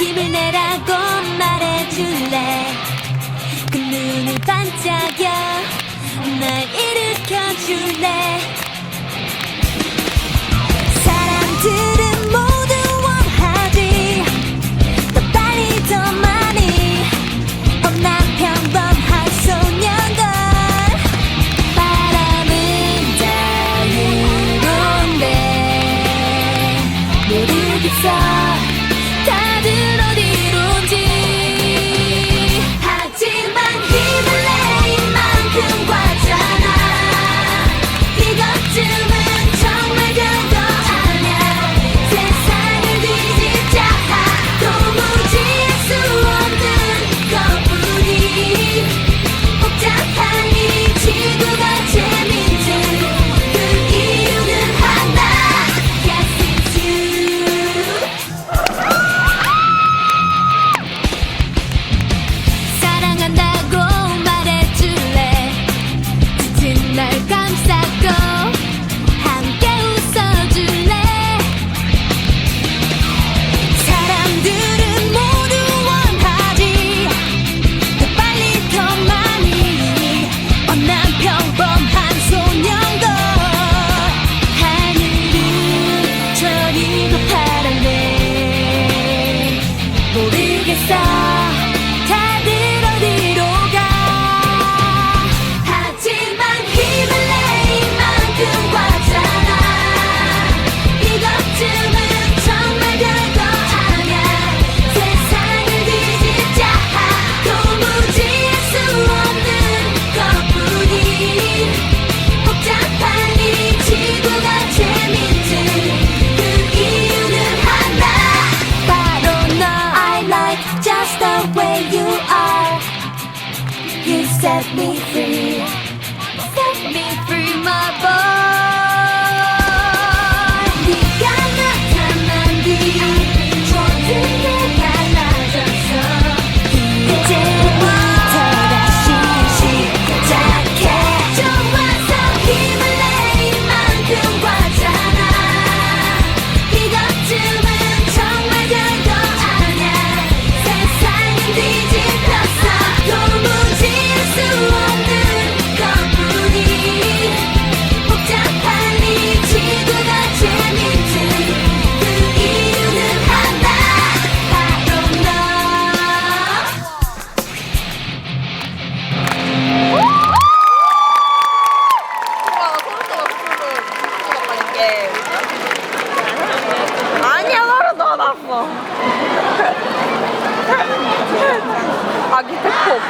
힘을 내라고 말해줄래? 그 눈을 반짝여 날 일으켜줄래? set me free, set me free. 알았어. 아기 태폭.